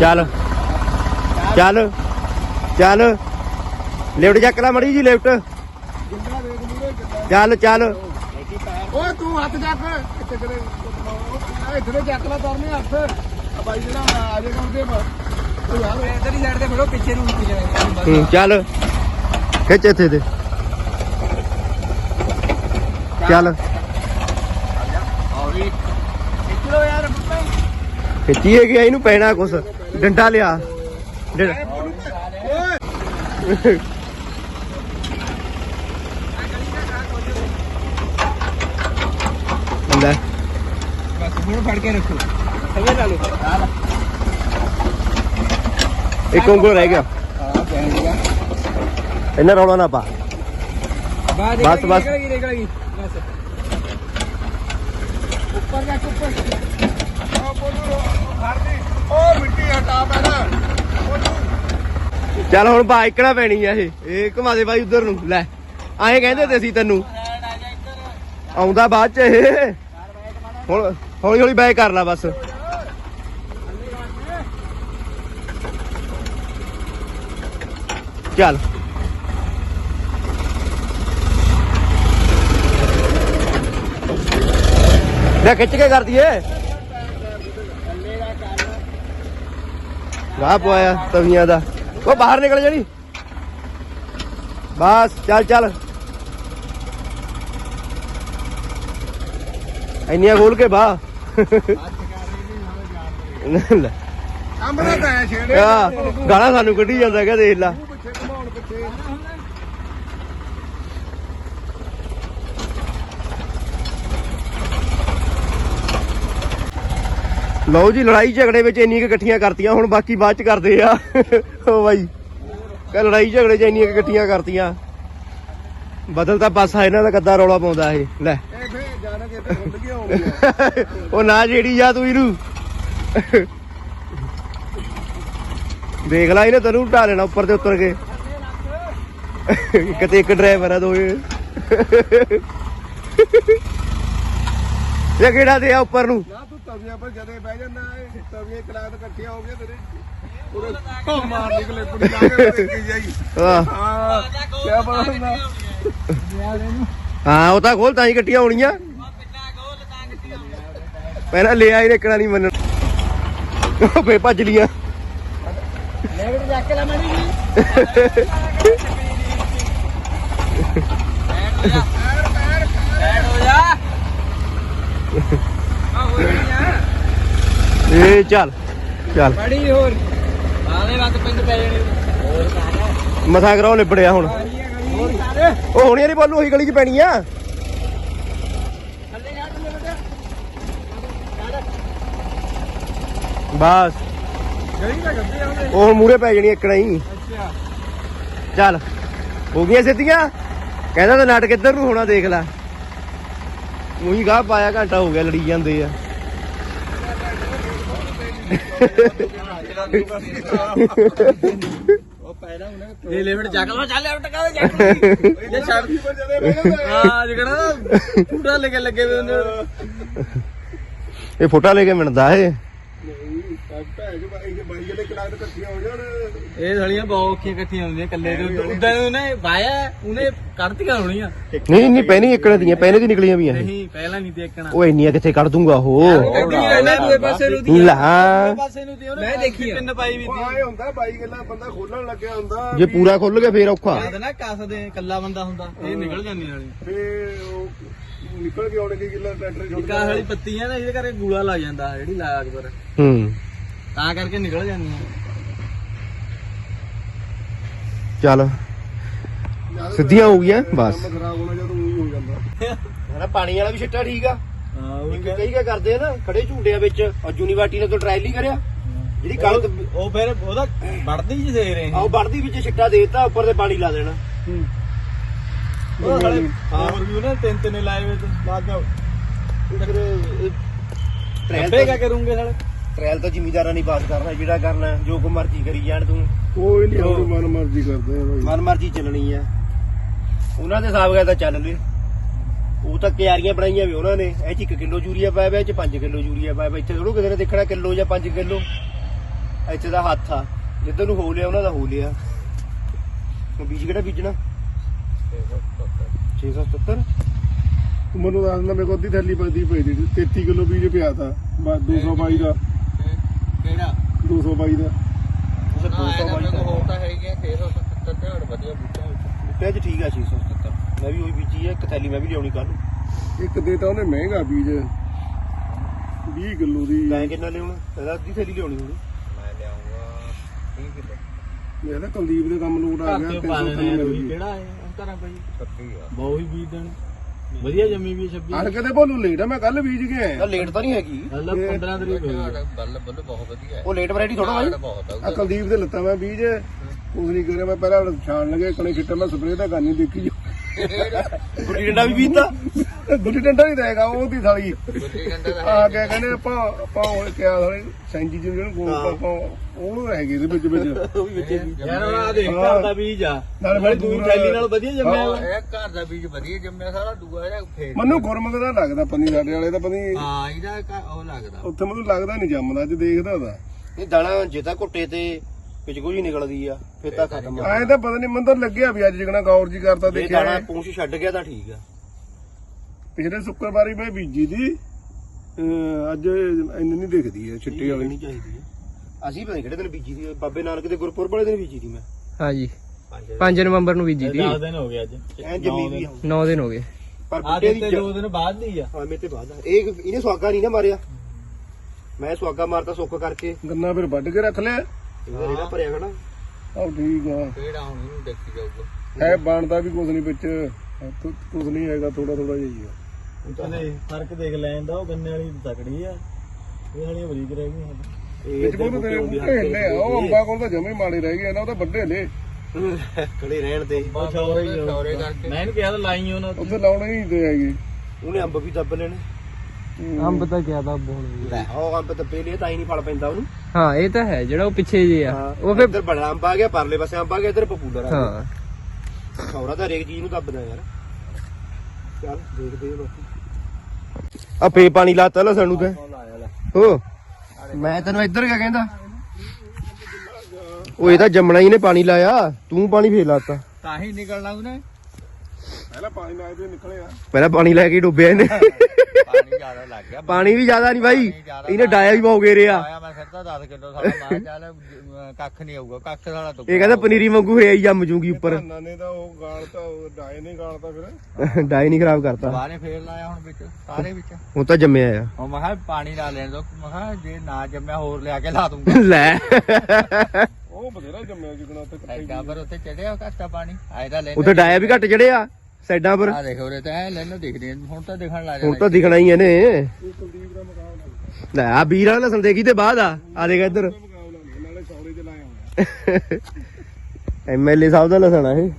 ਚੱਲ ਚੱਲ ਚੱਲ। ਲਿਫਟ ਚੱਕ ਲੈ ਮੜੀ ਜੀ, ਲਿਫਟ। ਚੱਲ ਚੱਲ। ਓਏ ਤੂੰ ਹੱਥ ਚੱਕ ਇੱਥੇ ਕਰੇ ਇੱਥੇ ਚੱਕ ਲੈ ਤਰਨੇ ਹੱਥ। ਆ ਬਾਈ ਜਿਹੜਾ ਆ ਜਾਏਗਾ ਉਹਦੇ ਪਰ ਯਾਰ ਇਧਰਲੀ ਸਾਈਡ ਤੇ ਫੜੋ ਪਿੱਛੇ ਨੂੰ ਉੱਠ ਜਾਣਾ ਹੂੰ, ਚੱਲ। ਖਿੱਚ ਇੱਥੇ ਤੇ। ਚੱਲ। ਖਿੱਚੀ ਹੈ ਗਿਆ ਇਹਨੂੰ ਪੈਣਾ ਕੁਛ। ਡੰਡਾ ਲਿਆ। ਡੰ- [LAUGHS] ਲੈ ਬਸ ਹੁਣ ਫੜ ਕੇ ਰੱਖੋ। ਸਭੇ ਲਾ ਲਓ। ਇੱਕ ਉਂਗਲ ਰਹਿ ਗਿਆ। ਹਾਂ ਬੈਠ ਗਿਆ। ਇਹਨਾਂ ਰੌਲਾ ਨਾ ਪਾ। ਬਸ, ਬਸ। ਨਿਕਲ ਗਈ ਨਿਕਲ ਗਈ। ਬਸ। ਉੱਪਰ ਜਾ ਉੱਪਰ। ਆ ਬੋਲੋ ਫੜਦੀ ਓ ਮਿੱਟੀ ਹਟਾ ਪਹਿਲਾਂ। ਚੱਲ ਹੁਣ ਬਾਈਕਣਾ ਪੈਣੀ ਆ ਇਹ। ਇਹ ਘੁਮਾ ਦੇ ਬਾਈ ਉਧਰ ਨੂੰ। ਲੈ। ਐਂ ਕਹਿੰਦੇ ਤੇ ਅਸੀਂ ਤੈਨੂੰ। ਆਉਂਦਾ ਬਾਅਦ ਚ ਇਹ। ਹੁਣ ਹੌਲੀ ਹੌਲੀ ਬੈਕ ਕਰ ਲੈ ਬਸ। ਚੱਲ। ਲੈ ਖਿੱਚ ਕੇ ਕਰ ਦਈਏ। ਵਾਹ ਪਵਾਇਆ ਤਵੀਆਂ ਦਾ। ਉਹ ਬਾਹਰ ਨਿਕਲ ਜਣੀ ਬਸ, ਚੱਲ ਚੱਲ। ਇੰਨੀਆਂ ਖੋਲ ਕੇ ਬਾ ਲੈ। ਅੰਬਰਾ ਤਾਂ ਐ ਛੇੜੇ ਆ ਗਾਲਾਂ ਸਾਨੂੰ ਕੱਢੀ ਜਾਂਦਾ ਹੈਗਾ ਦੇਖ ਲਾ। ਪਿੱਛੇ ਘਮਾਉਣ ਪਿੱਛੇ। ਲਓ ਜੀ ਲੜਾਈ ਝਗੜੇ ਵਿੱਚ ਇੰਨੀਆਂ ਕੁ ਇਕੱਠੀਆਂ ਕਰਤੀਆਂ ਹੁਣ ਬਾਕੀ ਬਾਅਦ ਚ ਕਰਦੇ ਆ। ਓ ਬਾਈ ਕਹ ਲੜਾਈ ਝਗੜੇ ਚ ਇੰਨੀਆਂ ਕੁ ਇਕੱਠੀਆਂ ਕਰਤੀਆਂ। ਬਦਲ ਤਾਂ ਪਾਸਾ ਇਹਨਾਂ ਦਾ ਕੱਦਾ ਰੌਲਾ ਪਾਉਂਦਾ ਇਹ। ਲੈ। ਇਹ ਜਾਣਾ ਕਿ ਤੇ ਖੁੱਲ ਗਿਆ ਹੋਣੀ ਉਹ ਨਾ ਜਿਹੜੀ ਆ ਤੂੰ ਇਹਨੂੰ। ਦੇਖ ਲੈ ਇਹਨੇ ਤੈਨੂੰ ਢਾ ਲੈਣਾ ਉੱਪਰ ਤੇ ਉਤਰ ਕੇ। ਕਿਤੇ ਇੱਕ ਡਰਾਈਵਰ ਆ ਦੋਏ ਇਹ ਕਿਹੜਾ ਤੇ ਆ ਉੱਪਰ ਨੂੰ? ਨਾ ਤੂੰ ਤਵੀਆਂ ਪਰ ਜਦੇ ਬਹਿ ਜਾਂਦਾ ਏ ਤਵੀਆਂ ਕਲਾਤ ਇਕੱਠੀਆਂ ਹੋ ਗਈਆਂ ਤੇਰੇ। ਉਹਦੇ ਮਾਰ ਨਿਕਲੇ ਪੁੜੀ ਲਾ ਕੇ ਦੇਖੀ ਜਾਈ। ਹਾਂ ਕੀ ਬਣਾਉਂਦਾ ਹਾਂ ਉਹ ਤਾਂ ਖੋਲ ਤਾਂ ਹੀ ਕੱਟੀਆਂ ਹੋਣੀਆਂ। ਪਹਿਲਾਂ ਲੈ ਆਈ ਰੇਕਣਾ ਨਹੀਂ ਮੰਨਣ। ਉਹ ਫੇ ਭੱਜ ਲੀਆਂ ਇਹ ਚੱਲ ਚੱਲ ਬੜੀ ਹੋਰ ਆਲੇ ਵਕਤ ਪਿੰਡ ਪੈ ਜਾਣੀ ਹੋਰ ਕਰ ਮਥਾ ਕਰਾਓ ਲਿਬੜਿਆ ਹੁਣ। ਉਹ ਹੋਣੀ ਨਹੀਂ ਬੋਲੂ ਉਹੀ ਗਲੀ 'ਚ ਪੈਣੀ ਆ। ਬਸ। ਗਲੀ ਦਾ ਗੱਦੇ ਆਉਂਦੇ ਉਹ ਮੂਰੇ ਪੈ ਜਾਣੀ ਇੱਕਣਾ ਹੀ। ਅੱਛਾ ਚੱਲ ਹੋ ਗਈਆਂ ਸਿੱਧੀਆਂ? ਕਹਿੰਦਾ ਤਾਂ ਨਾਟਕ ਇੱਧਰ ਨੂੰ ਹੋਣਾ ਦੇਖ ਲੈ। ਉਹੀ ਗਾਹ ਪਾਇਆ ਘੰਟਾ ਹੋ ਗਿਆ ਲੜੀ ਜਾਂਦੇ ਆ। ਉਹ ਪਹਿਲਾਂ ਉਹਨੇ ਇਹ ਲਿਮਟ ਚੱਕ ਲਓ ਚੱਲ ਟਕਾ ਦੇ ਚੱਕ ਲਈ। ਇਹ ਛੱਡ। ਪਰ ਜਦੇ ਬਹਿ ਜਾਂਦਾ ਹਾਂ ਜਿਹੜਾ ਨਾ ਪੂਰਾ ਲੱਗੇ ਇਹ ਫੋਟਾ ਲੈ ਕੇ ਮਿਲਦਾ ਬਾਈ ਇਕੱਠੀਆਂ ਹੋ ਜਾਣ। ਇਹ ਥਲੀਆਂ ਬਹੁਤ ਔਖੀਆਂ ਇਕੱਠੀਆਂ ਹੁੰਦੀਆਂ ਇਕੱਲੇ ਦੇ ਉਦਾਂ ਉਹਨੇ ਵਾਇਆ ਉਹਨੇ ਕੱਢਤੀਆਂ ਹੋਣੀਆਂ। ਨਹੀਂ ਨਹੀਂ ਪਹਿਨੀ ਇੱਕਣ ਦੀਆਂ ਪਹਿਲੇ ਦੀ ਨਿਕਲੀਆਂ ਵੀ ਇਹ। ਨਹੀਂ ਪਹਿਲਾਂ ਨਹੀਂ ਦੇਖਣਾ ਉਹ ਇੰਨੀਆਂ ਕਿੱਥੇ ਕੱਢ ਦੂੰਗਾ ਉਹ? ਕੱਢੀ ਰਹਿਣਾ ਦੂਏ ਪਾਸੇ ਨੂੰ ਦੀ ਲਾ। ਪਾਸੇ ਨੂੰ ਦੀ ਮੈਂ ਦੇਖੀ ਪਿੰਨ ਪਾਈ ਵੀ ਉਹ ਆਏ ਹੁੰਦਾ ਬਾਈ ਗੱਲਾਂ ਬੰਦਾ ਖੋਲਣ ਲੱਗਿਆ ਹੁੰਦਾ ਜੇ ਪੂਰਾ ਖੁੱਲ ਗਿਆ ਫੇਰ ਔਖਾ। ਕਹਿੰਦੇ ਨਾ ਕੱਸਦੇ ਇਕੱਲਾ ਬੰਦਾ ਹੁੰਦਾ। ਇਹ ਨਿਕਲ ਜਾਂਦੀ ਨਾਲੀ ਫੇ ਉਹ ਨਿਕਲ ਕੇ ਆਉਣੇ ਕੀ ਗਿੱਲਾ ਟਰੈਕਟਰ ਛੋੜ ਨਿੱਕਾ ਵਾਲੀ ਪੱਤੀਆਂ ਨਾ ਇਹਦੇ ਕਰਕੇ ਗੂਲਾ ਲੱਗ ਜਾਂਦਾ ਜਿਹੜੀ ਲਾਇਆ ਅਕਬਰ ਹੂੰ। ਤਾਂ ਕਰਕੇ ਨਿਕਲ ਜਾਂਦੀਆਂ ਚੱਲ। ਸਿੱਧੀਆਂ ਹੋ ਗਈਆਂ ਬਸ। ਖਰਾਬ ਹੋਣਾ ਜਦੋਂ ਉਹੀ ਹੋ ਜਾਂਦਾ। ਨਾ ਪਾਣੀ ਵਾਲਾ ਵੀ ਛਿੱਟਾ ਠੀਕ ਆ। ਹਾਂ ਇੱਕ ਕਈ ਕਾ ਕਰਦੇ ਆ ਨਾ ਖੜੇ ਝੂਟਿਆਂ ਵਿੱਚ ਔਰ ਯੂਨੀਵਰਸਿਟੀ ਨੇ ਤਾਂ ਟ੍ਰਾਇਲ ਹੀ ਕਰਿਆ। ਜਿਹੜੀ ਕਣਕ ਉਹ ਫਿਰ ਉਹਦਾ ਵੜਦੀ ਜੀ ਦੇ ਰਹੇ ਆਓ ਵੜਦੀ ਵਿੱਚ ਛਿੱਟਾ ਦੇਤਾ ਉੱਪਰ ਤੇ ਪਾਣੀ ਲਾ ਦੇਣਾ। ਉਹ ਸਾਲੇ ਹੋਰ ਵੀ ਉਹਨਾਂ ਤਿੰਨ ਤਿੰਨ ਲਾਏ ਵੇ ਤੇ ਬਾਅਦ ਜਾ ਟ੍ਰਾਇਲ ਕਾ ਕਰੂੰਗੇ ਸਾਲੇ? ਟ੍ਰਾਇਲ ਤਾਂ ਜ਼ਿਮੀਦਾਰਾਂ ਨਹੀਂ ਪਾਸ ਕਰਨਾ ਜਿਹੜਾ ਕਰਨਾ ਜੋ ਕੋ ਮਰਜ਼ੀ ਕਰੀ ਜਾਣ ਤੂੰ। ਕੋਈ ਨਹੀਂ ਉਹ ਮਨ ਮਰਜ਼ੀ ਕਰਦੇ ਆ ਬਾਈ ਮਨ ਮਰਜ਼ੀ ਚੱਲਣੀ ਆ। ਉਹਨਾਂ ਦੇ ਹਿਸਾਬ ਨਾਲ ਤਾਂ ਚੱਲ ਲੈ ਉਹ ਤਾਂ ਕਿਆਰੀਆਂ ਬਣਾਈਆਂ ਵੀ ਉਹਨਾਂ ਨੇ। ਇਹ ਚ 1 ਕਿਲੋ ਯੂਰੀਆ ਪਾਇਆ ਵਾ ਇਹ ਚ 5 ਕਿਲੋ ਯੂਰੀਆ ਪਾਇਆ ਇੱਥੇ ਥੋੜੋ ਕਿਸੇ ਨੇ ਦੇਖਣਾ ਕਿਲੋ ਜਾਂ 5 ਕਿਲੋ। ਇੱਥੇ ਦਾ ਹੱਥ ਆ। ਜਿੱਧਰ ਨੂੰ ਹੋ ਲਿਆ ਉਹਨਾਂ ਦਾ ਹੋ ਲਿਆ। ਹੁਣ ਬੀਜ ਕਿਹੜਾ ਬੀਜਣਾ? 677 ਮੈਨੂੰ ਦੱਸ ਦਿੰਦਾ ਮੇਰੇ ਕੋਲ ਅੱਧੀ ਥੈਲੀ ਪਈ ਪਈ ਦੀ। 33 ਕਿਲੋ ਬੀਜ ਪਿਆ ਤਾ। ਬਸ 222 ਦਾ। ਕਿਹੜਾ? 222 ਦਾ। ਉਹ 222 ਦਾ ਹੋਰ ਤਾਂ ਹੈਗੇ 670 ਤੇ ਹੋਰ ਵਧੀਆ ਬੂਟਾ ਬੁੱਟੇ ਚ ਠੀਕ ਆ 677 ਮੈਂ ਵੀ ਉਹੀ ਬੀਜੀ ਆ ਇੱਕ ਥੈਲੀ ਮੈਂ ਵੀ ਲਿਆਉਣੀ ਕੱਲ ਇੱਕ ਦੇ ਤਾਂ ਉਹਨੇ ਮਹਿੰਗਾ ਬੀਜ। 20 ਕਿਲੋ ਦੀ। ਮੈਂ ਕਿੰਨਾ ਲਿਆਉਣਾ? ਇਹਦਾ ਅੱਧੀ ਥੈਲੀ ਲਿਆਉਣੀ ਹੋਣੀ। ਮੈਂ ਲਿਆਉਂਗਾ 30 ਕਿਲੋ। ਇਹ ਤਾਂ ਕੁਲਦੀਪ ਦੇ ਕੰਮ ਲੋਟ ਆ ਘਰ ਗਿਆ ਤੇ ਪਾ ਲੈਣੇ 300 ਰੋਈ ਕਿਹੜਾ ਹੈ ਘਰਾਂ ਭਾਈ 36 ਆ। ਬਹੁਤ ਹੀ ਬੀਜ ਦੇਣ। ਵਧੀਆ ਜੰਮੀ ਵੀ 26 ਹਰ ਕਦੇ ਬੋਲੂ ਲੇਟ ਆ ਮੈਂ ਕੱਲ ਬੀਜ ਕੇ ਤਾਂ ਆਇਆ ਲੇਟ ਤਾਂ ਨਹੀਂ ਹੈਗੀ। ਮਤਲਬ 15 ਤਰੀਕ ਹੋਈ ਬੱਲ ਬੱਲ ਬਹੁਤ ਵਧੀਆ ਉਹ ਲੇਟ ਵੈਰਾਈਟੀ ਥੋੜਾ ਭਾਈ ਬਹੁਤ ਆ। ਆ ਕੁਲਦੀਪ ਦੇ ਲੱਤਾਂ ਮੈਂ ਬੀਜ ਕੁਝ ਨਹੀਂ ਕਰਿਆ ਮੈਂ ਪਹਿਲਾਂ ਛਾਣ ਲਗੇ ਕਣੇ ਛਿੱਟਾ ਮੈਂ ਸਪਰੇਅ ਤਾਂ ਕਰਨੀ ਦੇਖੀ ਜੋ ਗੁੱਡੀ ਡੰਡਾ ਵੀ ਪੀਤਾ ਗੁੱਡੀ ਡੰਡਾ ਨਹੀਂ ਰਹੇਗਾ ਉਹ ਦੀ ਸਾਲੀ ਆ ਕੇ ਕਹਿੰਦੇ ਆਪਾਂ ਆਪਾਂ ਉਹ ਕਿਹਾ ਸਾਲੀ ਸੈਂਜੀ ਜੀ ਨੂੰ ਗੋਲ ਆਪਾਂ ਉਹ ਰਹਿ ਗਈ ਦੇ ਵਿੱਚ ਵਿੱਚ। ਉਹ ਵੀ ਵਿੱਚ ਯਾਰ ਹੁਣ ਆ ਦੇਖ ਘਰ ਦਾ ਬੀਜ ਆ। ਨਾਲੇ ਨਾਲੇ ਦੂਰ ਦੂਰ ਥੈਲੀ ਨਾਲ ਵਧੀਆ ਜੰਮਿਆ ਹਾਂ। ਵਾ। ਇਹ ਘਰ ਦਾ ਬੀਜ ਵਧੀਆ ਜੰਮਿਆ ਸਾਰਾ ਦੂਆ ਜਿਹੜਾ ਫੇਰ। ਮੈਨੂੰ ਗੁਰਮੁਖ ਦਾ ਲੱਗਦਾ ਪੰਨੀ ਸਾਡੇ ਵਾਲੇ ਦਾ ਪੰਨੀ ਹਾਂ ਇਹਦਾ ਘਰ ਉਹ ਲੱਗਦਾ। ਉੱਥੇ ਮੈਨੂੰ ਲੱਗਦਾ ਨਹੀਂ ਜੰਮਦਾ ਅੱਜ ਦੇਖਦਾ ਉਹਦਾ। ਇਹ ਦਾਣਾ ਜੇ ਤਾਂ ਘੁੱਟੇ ਤੇ ਪਿਚਕੂ ਜੀ ਨਿਕਲਦੀ ਆ ਫਿਰ ਤਾਂ ਖਤਮ ਆ। ਐਂ ਤਾਂ ਪਤਾ ਨਹੀਂ ਮੈਨੂੰ ਤਾਂ ਲੱਗਿਆ ਵੀ ਅੱਜ ਜਿਗਣਾ ਗੌਰ ਜੀ ਕਰਦਾ ਇਹ ਦੇਖਿਆ ਦਾਣਾ ਪੂੰਛ ਛੱਡ ਗਿਆ ਤਾਂ ਠੀਕ ਆ। ਪਿਛਲੇ ਸ਼ੁੱਕਰਵਾਰੀ ਮੈਂ ਬੀਜੀ ਦੀ ਅਹ ਅੱਜ ਇੰਨੀ ਨਹੀਂ ਦਿਖਦੀ ਹੈ ਛਿੱਟੀ ਵਾਲੀ। ਨਹੀਂ ਚਾਹੀਦੀ। ਅਸੀਂ ਪਤਾ ਨੀ ਕਿਹੜੇ ਦਿਨ ਬੀਜੀ ਦੀ ਬਾਬੇ ਨਾਨਕ ਦੇ ਗੁਰਪੁਰਬ ਵਾਲੇ ਦਿਨ ਬੀਜੀ ਦੀ ਮੈਂ। ਹਾਂਜੀ। ਪੰਜ 5 ਨਵੰਬਰ ਨੂੰ ਬੀਜੀ ਦੀ ਦਿਨ ਹੋ ਗਏ ਅੱਜ। ਐ ਜੰਮੀ ਵੀ ਆ। 9 ਦਿਨ ਹੋ ਗਏ। ਪਰ ਆ ਬੁੱਢੇ ਦੀ ਤੇ ਦੋ ਦਿਨ ਬਾਅਦ ਦੀ ਆ। ਹਾਂ ਮੇਰੇ ਤੇ ਬਾਅਦ ਆ। ਇਹ ਇਹਨੇ ਸਵਾਗਾ ਨਹੀਂ ਨਾ ਮਾਰਿਆ। ਮੈਂ ਸਵਾਗਾ ਮਾਰਤਾ ਸੁੱਕ ਕਰਕੇ। ਗੰਨਾ ਫਿਰ ਵੱਢ ਕੇ ਰੱਖ ਲਿਆ। ਇਹਦਾ ਇਹਦਾ ਭਰਿਆ ਖੜਾ ਆਹ ਠੀਕ ਆ। ਕਿਹੜਾ ਹੁਣ ਇਹਨੂੰ ਦੇਖੀ ਜਾਊਗਾ। ਹੈ ਬਣਦਾ ਵੀ ਕੁਝ ਨਹੀਂ ਵਿੱਚ। ਕੁਝ ਨਹੀਂ ਹੈਗਾ ਥੋੜਾ ਥੋੜਾ ਜਿਹਾ ਹੀ ਆ। ਉਹਨੇ ਫ਼ਰਕ ਦੇਖ ਲੈਣ ਦਾ ਉਹ ਗੰਨੇ ਵਾਲੀ ਤਕੜੀ ਆ। ਇਹ ਵਾਲੀਆਂ ਬਰੀਕ ਰਹਿ ਗਈਆਂ ਇਹ ਵਿੱਚ ਕੋਲ ਤੇ ਬੂਟੇ ਹਿੱਲੇ ਆ ਉਹ ਅੰਬਾਂ ਕੋਲ ਤਾਂ ਜਮੇ ਮਾੜੇ ਰਹਿ ਗਏ ਨਾ ਉਹ ਤਾਂ ਵੱਡੇ ਲੈ ਖੜੇ ਰਹਿਣ ਦੇ। ਉਹ ਛੋਰੇ ਹੀ ਆ। ਛੋਰੇ ਕਰਕੇ। ਮੈਂ ਇਹਨੂੰ ਕਿਹਾ ਤਾਂ ਲਾਈ ਉਹਨਾਂ ਉੱਥੇ ਲਾਉਣੇ ਨਹੀਂ ਦੇ ਹੈਗੇ। ਉਹਨੇ ਅੰਬ ਵੀ ਦੱਬ ਲੈਣੇ। ਅੰਬ ਤਾਂ ਕਿਆ ਦਾ ਬੋਲ ਲੈ ਉਹ ਅੰਬ ਦੱਬੇ ਲਈ ਤਾਂ ਹੀ ਨਹੀਂ ਫਲ ਪੈਂਦਾ ਉਹਨੂੰ। ਹਾਂ ਇਹ ਤਾਂ ਹੈ ਜਿਹੜਾ ਉਹ ਪਿੱਛੇ ਜੇ ਆ। ਉਹ ਉਹ ਫਿਰ ਇੱਧਰ ਬੜਾ ਅੰਬ ਆ ਗਿਆ ਪਰਲੇ ਪਾਸੇ ਅੰਬ ਆ ਗਿਆ ਇੱਧਰ ਪਪੂਲਰ ਆ ਗਿਆ। ਹਾਂ। ਖੌਰਾ ਤਾਂ ਹਰੇਕ ਚੀਜ਼ ਨੂੰ ਦੱਬਦਾ ਯਾਰ। ਚੱਲ ਦੇਖਦੇ ਬਾਕੀ। ਆ ਪੇ ਪਾਣੀ ਲਾਤਾ ਲਸਣ ਨੂੰ ਤੇ। ਹੋ। ਮੈਂ ਤੈਨੂੰ ਇੱਧਰ ਕਿਆ ਕਹਿੰਦਾ? ਉਹ ਇਹ ਤਾਂ ਜੰਮਣਾ ਹੀ ਨੇ ਪਾਣੀ ਲਾਇਆ। ਤੂੰ ਪਾਣੀ ਫੇਰ ਲਾਤਾ। ਤਾਂ ਹੀ ਨਿਕਲਣਾ ਉਹਨੇ। ਪਹਿਲਾਂ ਪਾਣੀ ਨਾਲ ਤੇ ਨਿਕਲੇ ਆ। ਪਹਿਲਾਂ ਪਾਣੀ ਲੈ ਕੇ ਡੁੱਬਿਆ ਇਹਨੇ। ਪਾਣੀ ਜ਼ਿਆਦਾ ਲੱਗ ਗਿਆ। ਪਾਣੀ ਵੀ ਜ਼ਿਆਦਾ ਨਹੀਂ ਬਾਈ। ਇਹਨੇ ਡਾਇਆ ਵੀ ਬਹੁਤ ਗੇਰਿਆ ਆਇਆ ਮੈਂ ਸਿੱਧਾ 10 ਕਿਲੋ ਸਾਲਾ ਮਾਰ ਚੱਲ ਕੱਖ ਨਹੀਂ ਆਊਗਾ ਕੱਖ ਸਾਲਾ ਤੋਂ ਇਹ ਕਹਿੰਦਾ ਪਨੀਰੀ ਵਾਂਗੂ ਹੋਇਆ ਹੀ ਜੰਮ ਜੂਗੀ ਉੱਪਰ। ਧਾਨਾਂ ਨੇ ਤਾਂ ਉਹ ਗਾਲ ਤਾਂ ਉਹ ਡਾਏ ਨੇ ਗਾਲਤਾ ਫਿਰ। [LAUGHS] ਡਾਈ ਨਹੀਂ ਖਰਾਬ ਕਰਤਾ। ਬਾਹਰੇ ਫੇਰ ਲਾਇਆ ਹੁਣ ਵਿੱਚ ਸਾਰੇ ਵਿੱਚ। ਹੁਣ ਤਾਂ ਜੰਮਿਆ ਆ। ਉਹ ਮੈਂ ਕਿਹਾ ਪਾਣੀ ਲਾ ਲੈਣ ਦੋ। ਮੈਂ ਕਿਹਾ ਜੇ ਨਾ ਜੰਮਿਆ ਹੋਰ ਲਿਆ ਕੇ ਲਾ ਦੂੰਗਾ। [LAUGHS] ਲੈ। ਉਹ ਬਥੇਰਾ ਜੰਮਿਆ ਜਿਗਣਾ ਉੱਥੇ ਇਕੱਠੇ ਐਡਾ ਪਰ ਉੱਥੇ ਚੜਿਆ ਘੱਟਾ ਪਾਣੀ। ਤਾਂ ਲੈਣ ਉੱਥੇ ਡਾਇਆ ਵੀ ਘੱਟ ਚੜਿਆ। ਸਾਈਡਾਂ ਪਰ। ਆ ਦੇਖੋ ਉਰੇ ਤਾਂ ਐ ਲੈਣੋਂ ਦਿਖਦੇ ਆ, ਹੁਣ ਤਾਂ ਦਿਖਣ ਲੱਗ ਹੁਣ ਤਾਂ ਦਿਖਣਾ ਹੀ ਇਹਨੇ ਕੁਲਦੀਪ ਦਾ ਮੁਕਾਬਲਾ ਲੈ ਆ ਵੀਰ ਲਸਣ ਦੇਖੀ ਤੇ ਬਾਅਦ ਆ। ਆ ਦੇਖ ਇੱਧਰ। ਮੁਕਾਬਲਾ ਨਹੀਂ ਨਾਲੇ ਸੌਰੇ ਚ ਲਾਇਆ ਹੋਇਆ। ਐਮਐਲਏ ਸਾਹਿਬ ਦਾ ਲਸਣ ਇਹ।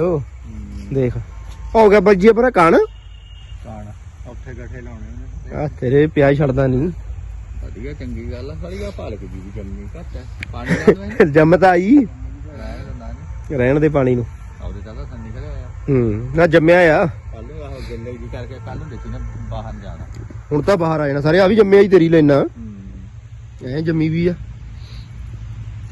ਓ ਦੇਖ। ਹੋ ਗਿਆ ਬੱਜੀਏ ਪਰ ਕਣ। ਕਾਣ ਉੱਥੇ ਗੱਠੇ ਲਾਉਣੇ ਉਹਨੇ। ਆ ਤੇਰੇ ਪਿਆਜ ਛੱਡਦਾ ਨਹੀਂ ਵਧੀਆ ਚੰਗੀ ਗੱਲ ਆ। ਸਾਲੀ ਆ ਪਾਲਕ ਦੀ ਵੀ ਜੰਮੀ ਘੱਟ ਹੈ ਪਾਣੀ ਲਾ ਦੋ ਜੰਮ ਤਾਂ ਆਈ। ਰਹਿਣ ਦੇ ਪਾਣੀ ਨੂੰ। ਤਾਂ ਤਾਂ ਹੂੰ ਨਾ ਜੰਮਿਆ ਆ। ਕੱਲ ਨੂੰ ਆਹ ਗਿੱਲੇ ਜੀ ਕਰਕੇ ਕੱਲ ਨੂੰ ਦੇਖੀ ਨਾ ਬਾਹਰ ਜਾਣਾ। ਹੁਣ ਤਾਂ ਬਾਹਰ ਆ ਜਾਣਾ ਸਾਰੇ ਆ ਵੀ ਜੰਮਿਆ ਹੀ ਤੇਰੀ ਲੈਣਾ। ਐ ਜੰਮੀ ਵੀ ਆ।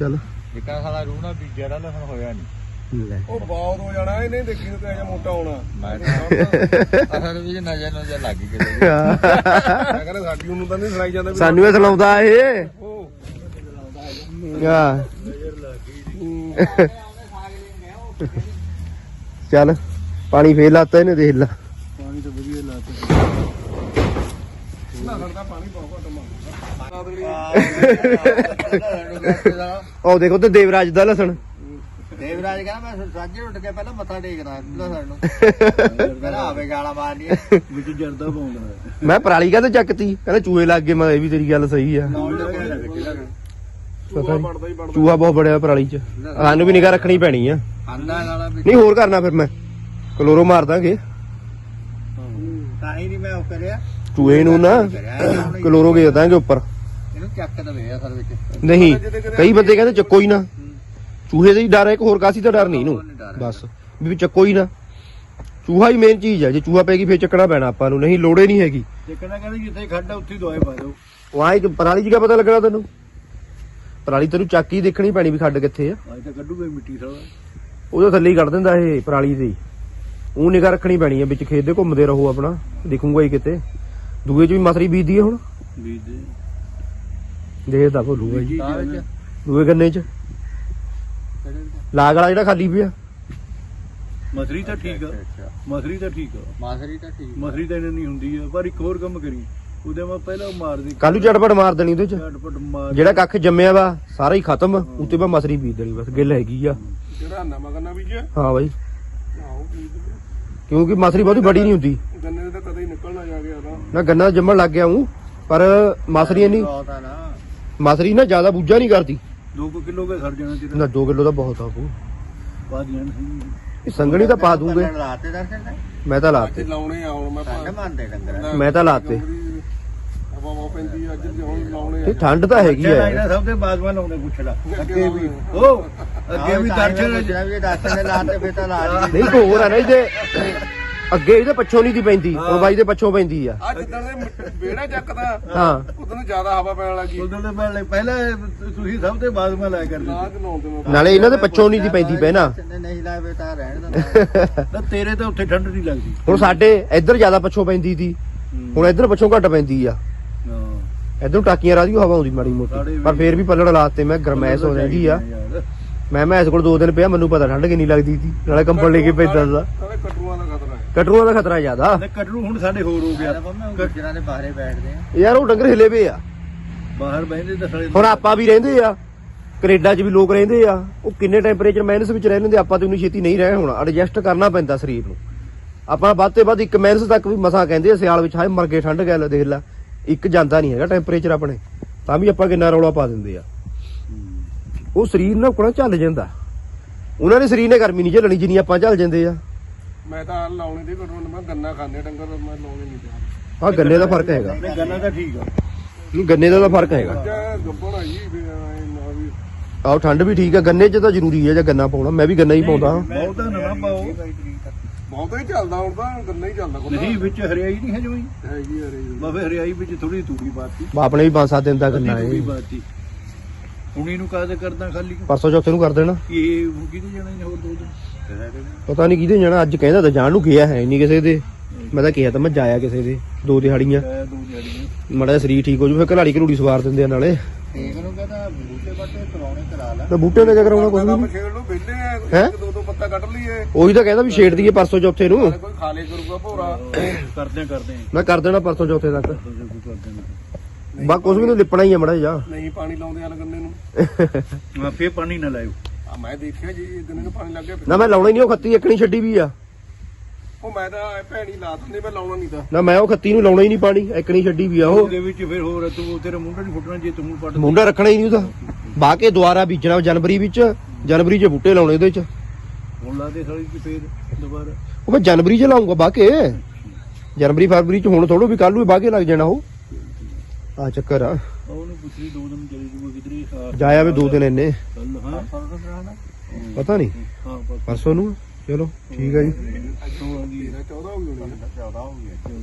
ਚੱਲ। ਜਿੱਕਾ ਸਾਲਾ ਰੂਹ ਨਾਲ ਬੀਜਿਆ ਦਾ ਲਸਣ ਹੋਇਆ ਨਹੀਂ ਲੈ। ਉਹ ਬਹੁਤ ਹੋ ਜਾਣਾ ਇਹਨੇ ਦੇਖੀ ਨੂੰ ਤੇ ਅਜੇ ਮੋਟਾ ਹੋਣਾ। ਮੈਂ ਅਸਲ ਵਿੱਚ ਨਜ਼ਰ ਨਜ਼ਰ ਲੱਗ ਗਈ ਕਿਤੇ ਦੀ। ਮੈਂ ਕਹਿੰਦਾ ਸਾਡੀ ਉਹਨੂੰ ਤਾਂ ਨਹੀਂ ਸੁਣਾਈ ਜਾਂਦਾ ਵੀ ਸਾਨੂੰ ਇਹ ਸੁਣਾਉਂਦਾ ਇਹ। ਉਹ। ਆ [LAUGHS] ਚੱਲ ਪਾਣੀ ਫੇਰ ਲਾਤਾ ਇਹਨੇ ਦੇਖ ਲਾ। ਪਾਣੀ ਤਾਂ ਵਧੀਆ ਲਾਤਾ। ਨਾ ਸਰਦਾ ਪਾਣੀ ਬਹੁਤ ਘੱਟ ਮੰਗਦਾ। ਉਹ ਦੇਖੋ ਤੇ ਦੇਵਰਾਜ ਦਾ ਲਸਣ। ਦੇਵਰਾਜ ਕਹਿੰਦਾ ਮੈਂ ਸਾਜੇ ਉੱਠ ਕੇ ਪਹਿਲਾਂ ਮੱਥਾ ਟੇਕਦਾ ਲਸਣ ਨੂੰ। ਪਹਿਲਾਂ ਆਵੇ ਗਾਲਾਂ ਮਾਰਨੀ ਵਿੱਚ ਜਰਦਾ ਪਾਉਂਦਾ ਮੈਂ ਪਰਾਲੀ ਕਹਿੰਦਾ ਚੱਕਤੀ? ਕਹਿੰਦਾ ਚੂਹੇ ਲੱਗ ਗਏ ਮੈਂ ਇਹ ਵੀ ਤੇਰੀ ਗੱਲ ਸਹੀ ਆ। ਚੂਹਾ ਬਹੁਤ ਬੜਿਆ ਪਰਾਲੀ ਚ। ਸਾਨੂੰ ਵੀ ਨਿਗਾ ਰੱਖਣੀ ਪੈਣੀ ਆ। ਨਾਲਾ ਨਹੀਂ ਹੋਰ ਕਰਨਾ ਫਿਰ ਮੈਂ। ਕਲੋਰੋ ਮਾਰ ਦਾਂਗੇ। ਤਾਂ ਹੀ ਨਹੀਂ ਮੈਂ ਉਹ ਕਰਿਆ। ਚੂਹੇ ਨੂੰ ਨਾ ਕਲੋਰੋ ਗੇ ਦਾਂਗੇ ਉੱਪਰ। ਇਹਨੂੰ ਚੱਕ ਦਵੇ ਅਸਲ ਵਿੱਚ। ਨਹੀਂ ਕਈ ਬੰਦੇ ਕਹਿੰਦੇ ਚੱਕੋ ਹੀ ਨਾ। ਚੂਹੇ ਦਾ ਹੀ ਡਰ ਹੈ ਇੱਕ ਹੋਰ ਕਾਸੀ ਦਾ ਡਰ ਨਹੀਂ ਇਹਨੂੰ। ਬਸ ਵੀ ਚੱਕੋ ਹੀ ਨਾ। ਚੂਹਾ ਹੀ ਮੇਨ ਚੀਜ਼ ਹੈ ਜੇ ਚੂਹਾ ਪੈਗੀ ਫੇਰ ਚੱਕਣਾ ਪੈਣਾ ਆਪਾਂ ਨੂੰ। ਨਹੀਂ ਲੋੜੇ ਨਹੀਂ ਹੈਗੀ। ਜਿੱਕਣਾ ਕਹਿੰਦੇ ਜਿੱਥੇ ਖੱਡਾ ਉੱਥੇ ਹੀ ਦਵਾਈ ਪਾ ਦਿਓ। ਵਾਹ ਇੱਕ ਪਰਾਲੀ ਜੀ ਕਾ ਪਤਾ ਲੱਗਣਾ ਤੈਨੂੰ? ਪਰਾਲੀ ਤੈਨੂੰ ਚੱਕ ਹੀ ਦੇਖਣੀ ਪੈਣੀ ਵੀ ਖੱਡ ਕਿੱਥੇ ਆ। ਅੱਜ ਤਾਂ ਕੱਢੂਗਾ ਹੀ ਮਿੱਟੀ ਸਾਲਾ ਉਹਦੇ ਥੱਲੇ ਹੀ ਕੱਢ ਦਿੰਦਾ ਇਹ ਪਰਾਲੀ ਤੇ ਉਹ ਨਿਗਾ ਰੱਖਣੀ ਪੈਣੀ ਹੈ ਵਿੱਚ ਖੇਤ ਦੇ ਘੁੰਮਦੇ ਰਹੋ ਆਪਣਾ ਦਿਖੂਗਾ ਹੀ ਕਿਤੇ। ਦੂਏ ਚ ਵੀ ਮਸਰੀ ਬੀਜਦੀ ਹੈ ਹੁਣ? ਬੀਜ ਦੇ ਦੇਖਦਾ ਭੋਲੂਗਾ ਜੀ। ਦੂਏ ਗੰਨੇ ਚ। ਲਾਗ ਵਾਲਾ ਜਿਹੜਾ ਖਾਲੀ ਪਿਆ। ਮਸਰੀ ਤਾਂ ਠੀਕ ਆ। ਮਸਰੀ ਤਾਂ ਠੀਕ ਆ। ਮਾਸਰੀ ਤਾਂ ਠੀਕ ਮਸਰੀ ਤਾਂ ਇਹਨਾਂ ਨਹੀਂ ਹੁੰਦੀ ਆ ਪਰ ਇੱਕ ਹੋਰ ਕੰਮ ਕਰੀ। ਉਹਦੇ ਮੈਂ ਪਹਿਲਾਂ ਮਾਰ ਦੇ ਕੱਲੂ ਝਟਪਟ ਮਾਰ ਦੇਣੀ ਉਹਦੇ ਚ। ਝਟਪਟ ਮਾਰ ਜਿਹੜਾ ਕੱਖ ਜੰਮਿਆ ਵਾ ਸਾਰਾ ਹੀ ਖਤਮ ਉੱਤੇ ਬਾ ਮਸਰੀ ਬੀਜ ਦੇਣੀ ਬਸ ਗਿੱਲ ਹੈਗੀ ਆ। ਜਿਹੜਾ ਨਵਾਂ ਗੰਨਾ ਬੀਜਿਆ। ਹਾਂ ਬਾਈ। ਆਹੋ ਬੀਜ ਦੇ। ਕਿਉਂਕਿ ਮਸਰੀ ਬਹੁਤੀ ਬੜੀ ਨਹੀਂ ਹੁੰਦੀ। ਗੰਨੇ ਦੇ ਤਾਂ ਕਦੇ ਹੀ ਨਿਕਲਣਾ ਜਾ ਗਿਆ ਨਾ ਗੰਨਾ ਜੰਮਣ ਲੱਗ ਗਿਆ ਹੂੰ ਪਰ ਮਸਰੀ ਨਹੀਂ ਬਹੁਤ ਆ ਨਾ। ਮਸਰੀ ਨਾ ਜ਼ਿਆਦਾ ਬੂਝਾ ਨਹੀਂ ਕਰਦੀ। 2 ਕਿਲੋ ਕੇ ਸਰ ਜਾਣਾ ਨਾ 2 ਕਿਲੋ ਦਾ ਬਹੁਤ ਆ ਉਹ ਪਾ ਦੀਆਂ ਇਹ ਸੰਗਣੀ ਤਾਂ ਪਾ ਦੂੰਗੇ। ਦਰਸ਼ਨ ਨੇ ਮੈਂ ਤਾਂ ਲਾਤੇ। ਲਾਉਣੇ ਆ ਹੁਣ ਮੈਂ ਠੰਡ ਮੰਨਦੇ ਡੰਗਰ ਮੈਂ ਤਾਂ ਲਾਤੇ। ਹਵਾ ਵਾ ਪੈਂਦੀ ਆ, ਅੱਜ ਵੀ ਹੁਣ ਲਾਉਣੇ ਇਹ ਠੰਡ ਤਾਂ ਹੈਗੀ ਆ ਇਹਨਾਂ ਸਭ ਦੇ ਬਾਜ਼ਵਾਨ ਲਾਉਣੇ ਪੁੱਛ ਲਾ ਅੱਗੇ ਵੀ। ਉਹ ਅੱਗੇ ਵੀ ਦਰਸ਼ਨ ਜਿਹੜਾ ਵੀ ਦਰਸ਼ਨ ਨੇ ਲਾਤੇ ਫੇਰ ਤਾਂ ਲਾ ਲਈ ਨਹੀਂ ਇੱਕ ਹੋਰ ਆ ਨਾ ਜੇ ਅੱਗੇ ਇਹਦੇ ਪੱਛੋਂ ਨਹੀਂ ਦੀ ਪੈਂਦੀ ਹੁਣ ਬਾਈ ਦੇ ਪੱਛੋਂ ਪੈਂਦੀ ਆ। ਆ ਜਿੱਦਾਂ ਦੇ ਵਿਹੜਾ ਚੱਕਦਾ ਹਾਂ। ਉਦੋਂ ਨੂੰ ਜ਼ਿਆਦਾ ਹਵਾ ਪੈਣ ਲੱਗੀ ਉਦੋਂ ਦੇ ਪਹਿਲੇ ਪਹਿਲਾਂ ਤੁਸੀਂ ਸਭ ਤੋਂ ਬਾਅਦ ਮੈਂ ਲਾਇਆ ਕਰਦੇ ਨਾ ਜਨਾਉਂਦੇ ਮੈਂ ਨਾਲੇ ਇਹਨਾਂ ਦੇ ਪੱਛੋਂ ਨਹੀਂ ਦੀ ਪੈਂਦੀ ਪਹਿਨਾ ਨਹੀਂ ਲਾਵੇ ਤਾਂ ਰਹਿਣ ਦਿੰਦਾ [LAUGHS] ਨਾ ਤੇਰੇ ਤਾਂ ਉੱਥੇ ਠੰਡ ਨਹੀਂ ਲੱਗਦੀ। ਹੁਣ ਸਾਡੇ ਇੱਧਰ ਜ਼ਿਆਦਾ ਪੱਛੋਂ ਪੈਂਦੀ ਸੀ। ਹੁਣ ਇੱਧਰ ਪੱਛੋਂ ਘੱਟ ਪੈਂਦੀ ਆ। ਇੱਧਰ ਟਾਕੀਆਂ ਰਾਦੀ ਹਵਾ ਆਉਂਦੀ ਮਾੜੀ ਮੋਟੀ। ਪਰ ਫੇਰ ਵੀ ਪੱਲੜ ਲਾਤੇ ਮੈਂ ਗਰਮੈਸ਼ ਹੋ ਜਾਂਦੀ ਆ। ਮੈਂ ਮੈਂ ਇਸ ਕੋਲ ਦੋ ਦਿਨ ਪਿਆ ਮੈਨੂੰ ਪਤਾ ਠੰਡ ਕਿੰਨੀ ਲੱਗਦੀ ਸੀ। ਨਾਲੇ ਕੰਬਲ ਲੈ ਕੇ ਪੈਂਦਾ ਦਾ। ਖਤਰਾ ਹੈ। ਕਟਰੂਆਂ ਦਾ ਖਤਰਾ ਜ਼ਿਆਦਾ। ਕਟਰੂ ਹੁਣ ਸਾਡੇ ਹੋਰ ਹੋ ਗਿਆ। ਗੁਜਰਾਂ ਦੇ ਬਾਹਰੇ ਬੈਠਦੇ ਆ। ਯਾਰ ਉਹ ਡੰਗਰ ਹਿਲੇ ਵੇ ਆ। ਬਾਹਰ ਬੈਠਦੇ ਤਾਂ ਸਾਲੇ ਹੁਣ ਆਪਾਂ ਵੀ ਰਹਿੰਦੇ ਆ। ਕੈਨੇਡਾ 'ਚ ਵੀ ਲੋਕ ਰਹਿੰਦੇ ਆ। ਉਹ ਕਿੰਨੇ ਟੈਂਪਰੇਚਰ ਮਾਈਨਸ ਵਿੱਚ ਰਹਿ ਲੈਂਦੇ ਆਪਾਂ ਤੇ ਉਨੀ ਛੇਤੀ ਨਹੀਂ ਰਹਿ ਹੋਣਾ। ਐਡਜਸਟ ਕਰਨਾ ਪੈਂਦਾ ਸਰੀਰ ਨੂੰ। ਆਪਾਂ ਵੱਧ ਤੇ ਵੱਧ ਇੱਕ ਮਾਈਨਸ ਤੱਕ ਵੀ ਮਸਾਂ ਕਹਿੰਦੇ ਆ ਸਿਆਲ ਵਿੱਚ ਹਾਏ ਮਰ ਗਏ ਠੰਡ ਗੱਲ ਦੇਖ ਲੈ। ਇੱਕ ਜਾਂਦਾ ਨਹੀਂ ਹੈਗਾ ਟੈਂਪਰੇਚਰ ਆਪਣੇ ਤਾਂ ਵੀ ਆਪਾਂ ਕਿੰਨਾ ਰੌਲਾ ਪਾ ਦਿੰਦੇ ਆ। ਉਹ ਸਰੀਰ ਨਾਲ ਕੋਣਾ ਚੱਲ ਜਾਂਦਾ। ਉਹਨਾਂ ਨੇ ਸਰੀਰ ਨੇ ਗਰਮੀ ਨਹੀਂ ਝੱਲਣੀ ਜਿੰਨੀ ਆਪਾਂ ਝੱਲ ਜਾਂਦੇ ਆ। ਮੈਂ ਤਾਂ ਲਾਉਣੇ ਦੇ ਨੂੰ ਮੈਂ ਗੰਨਾ ਖਾਂਦੇ ਡੰਗਰ ਮੈਂ ਲਾਉਣੇ ਨਹੀਂ ਪਿਆ ਆਹ ਗੰਨੇ ਦਾ ਫ਼ਰਕ ਹੈਗਾ। ਗੰਨਾ ਤਾਂ ਠੀਕ ਆ। ਨਹੀਂ, ਗੰਨੇ ਦਾ ਤਾਂ ਫ਼ਰਕ ਹੈਗਾ। ਅੱਜ ਗੱਬਣ ਆਈ ਵੀ ਐਂ ਨਾ ਵੀ ਆਹ ਠੰਡ ਵੀ ਠੀਕ ਆ ਗੰਨੇ 'ਚ ਤਾਂ ਜ਼ਰੂਰੀ ਹੈ ਜੇ ਗੰਨਾ ਪਾਉਣਾ। ਮੈਂ ਵੀ ਗੰਨਾ ਹੀ ਪਾਉਂਦਾ। ਬਹੁਤਾ ਨਾ ਪਾਓ। ਬਹੁਤਾ ਹੀ ਚੱਲਦਾ ਹੁਣ ਤਾਂ ਗੰਨਾ ਹੀ ਚੱਲਦਾ ਕੋਈ ਨਹੀਂ ਵਿੱਚ ਹਰਿਆਈ ਨਹੀਂ ਹੈ ਜਮਈ। ਹੈਗੀ ਇਹ ਬਾਬੇ ਹਰਿਆਈ ਵਿੱਚ ਥੋੜੀ ਤੂੜੀ ਪਾਤੀ। ਆਪਣੇ ਵੀ ਪੰਜ ਸੱਤ ਦਿਨ ਦਾ ਗੰਨਾ ਤੂੜੀ ਹੈ ਪਾਤੀ। ਹੁਣ ਇਹਨੂੰ ਕਾਹਦੇ ਕਰਦਾ ਖਾਲੀ? ਪਰਸੋਂ ਚੌਥੇ ਨੂੰ ਕਰ ਦੇਣਾ। ਇਹ ਹੁਣ ਕਿਹਦੇ ਜਾਣਾ ਇਹਨੇ ਹੋਰ ਦੋ ਦਿਨ? ਪਤਾ ਨਹੀਂ ਕਿਹਦੇ ਜਾਣਾ। ਅੱਜ ਕਹਿੰਦਾ ਤਾਂ ਜਾਣ ਨੂੰ ਗਿਆ ਹੈ ਨਹੀਂ ਕਿਸੇ ਦੇ। ਮੈਂ ਤਾਂ ਕਿਹਾ ਤਾਂ ਮੈਂ ਜਾਇਆ ਕਿਸੇ ਦੇ ਦੋ ਦਿਹਾੜੀਆਂ। ਇਹ ਦੋ ਦਿਹਾੜੀਆਂ। ਮਾੜਾ ਸਰੀਰ ਠੀਕ ਹੋ ਜੂ ਫਿਰ ਘਲਾੜੀ ਘਲੂੜੀ ਸਵਾਰ ਦਿੰਦੇ ਆ ਨਾਲੇ। ਠੀਕ ਨੂੰ ਕਹਿੰਦਾ ਬੂਟੇ ਬਾਟੇ ਕਰਾਉਣੇ ਕਰਾ ਲੈ। ਤੇ ਬੂਟੇ ਨੇ ਕਿਆ ਕਰਾਉਣਾ ਕੁਝ ਨਹੀਂ। ਛੇੜ ਲੋ ਵਿਹਲੇ ਆ ਹੈਂ? ਇੱਕ ਦੋ ਦੋ ਪੱਤਾ ਕੱਢ ਲਈਏ। ਉਹੀ ਤਾਂ ਕਹਿੰਦਾ ਵੀ ਛੇੜ ਦਈਏ ਪਰਸੋਂ ਚੌਥੇ ਨੂੰ। ਨਾਲੇ ਕੋਈ ਖਾ ਲੇ ਕਰੂਗਾ ਭੋਰਾ। ਕਰਦੇ ਆ ਕਰਦੇ ਆ ਮੈਂ ਕਰ ਦੇਣਾ ਪਰਸੋਂ ਚੌਥੇ ਤੱਕ। ਕਰਦੇ ਬਾ ਕੁਝ ਵੀ ਨਹੀਂ ਲਿਪਣਾ ਹੀ ਆ ਮੜਾ ਜਾ ਨਹੀਂ ਪਾਣੀ ਲਾਉਂਦੇ ਆ ਗੰਨੇ ਨੂੰ। ਆ ਫੇਰ ਪਾਣੀ ਨਾ ਲਾਇਓ। ਆ ਮੈਂ ਦੇਖਿਆ ਜੀ ਗੰਨੇ ਨੂੰ ਪਾਣੀ ਲੱਗ ਗਿਆ ਨਾ ਮੈਂ ਲਾਉਣਾ ਹੀ ਨਹੀਂ ਉਹ ਖੱਤੀ ਇੱਕਣੀ ਛੱਡੀ ਵੀ ਆ। ਉਹ ਮੈਂ ਤਾਂ ਐ ਭੈਣੀ ਲਾ ਦਿੰਦੀ ਮੈਂ ਲਾਉਣਾ ਨਹੀਂ ਤਾਂ। ਨਾ ਮੈਂ ਉਹ ਖੱਤੀ ਨੂੰ ਲਾਉਣਾ ਹੀ ਨਹੀਂ ਪਾਣੀ ਇੱਕਣੀ ਛੱਡੀ ਵੀ ਆ ਉਹ। ਉਹਦੇ ਵਿੱਚ ਫਿਰ ਹੋਰ ਤੂੰ ਤੇਰਾ ਮੁੰਡਾ ਨਹੀਂ ਫੁੱਟਣਾ ਜੇ ਤੂੰ ਪੱਟ ਮੁੰਡਾ ਰੱਖਣਾ ਹੀ ਨਹੀਂ ਉਹਦਾ। ਬਾਹ ਕੇ ਦੁਬਾਰਾ ਬੀਜਣਾ ਜਨਵਰੀ ਵਿੱਚ। ਜਨਵਰੀ 'ਚ ਬੂਟੇ ਲਾਉਣੇ ਉਹਦੇ 'ਚ। ਹੁਣ ਲਾ ਦੇ ਸਾਲੀ ਚ ਫੇਰ ਦੁਬਾਰਾ। ਉਹ ਮੈਂ ਜਨਵਰੀ 'ਚ ਲਾਉਂਗਾ ਬਾਹ ਕੇ ਜਨਵਰੀ ਫਰਵਰੀ 'ਚ ਹੁਣ ਥੋੜੋ ਵੀ ਕੱਲ ਨੂੰ ਬਾਹ ਕੇ ਲੱਗ ਜਾਣਾ ਉਹ। ਆ ਚੱਕਰ ਆ। ਉਹਨੂੰ ਪੁੱਛ ਲਈ ਦੋ ਦਿਨ ਚਲੀ ਜੂਗਾ ਕਿਧਰੇ। ਜਾਇਆ ਵੇ ਦੋ ਦਿਨ ਇੰਨੇ। ਕੱਲ ਹਾਂ। ਪਤਾ ਨਹੀਂ। ਹਾਂ ਪਰਸੋਂ ਨੂੰ? ਚਲੋ ਠੀਕ ਆ ਜੀ। ਤੋਂ ਆ ਗਈ 14 ਹੋ ਗਈ। ਹੋਣੀ 14 ਹੋ ਗਿਆ